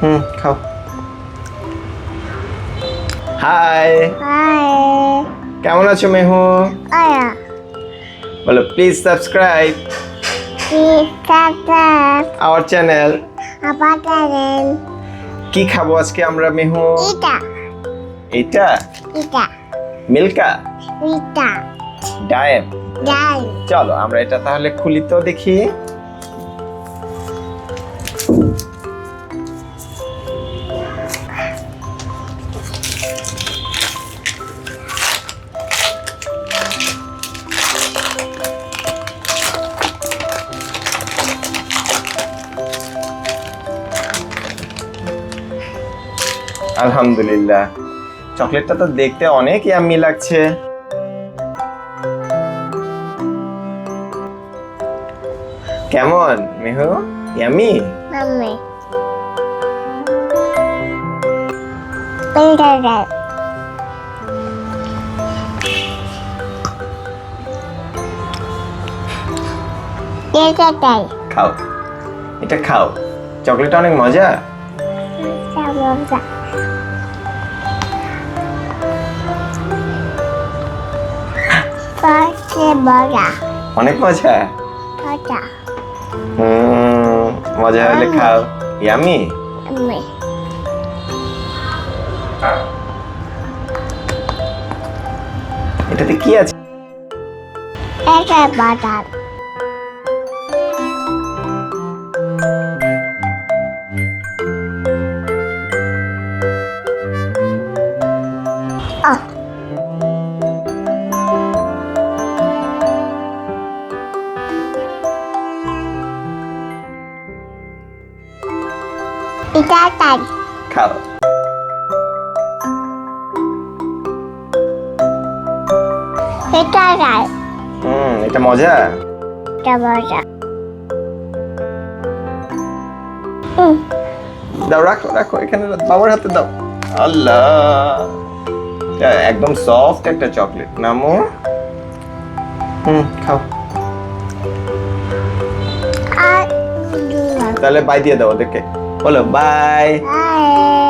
হুম খাও high Hi. কেমন আছো মেহু Aya. বলো please subscribe Please subscribe our channel our channel. কি খাব আজকে আমরা মেহু Ita. এইটা Ita. মিল্কা Ita. ডায়েম Dan. চলো আমরা এটা তাহলে খুলি তো দেখি আলহামদুলিল্লাহ। চকলেটটা তো দেখতে অনেক ইয়াম্মি লাগছে। কেমন মেহু? Yummy Builder. Builder. খাও এটা খাও চকলেটটা অনেক মজা bola. অনেক মজা মজা হলে খাও ইয়ামি. এটাতে কি আছে. Oh. খাও Ita tan. হুম এটা মজা bola. Hmm. দাও রাখো রাখো এখানে বাবার হাতে দাও আল্লাহ একদম সফট একটা চকলেট নামো হুম খাও. তাহলে বাই দিয়ে দাও ওদেরকে বলো বাই Bye.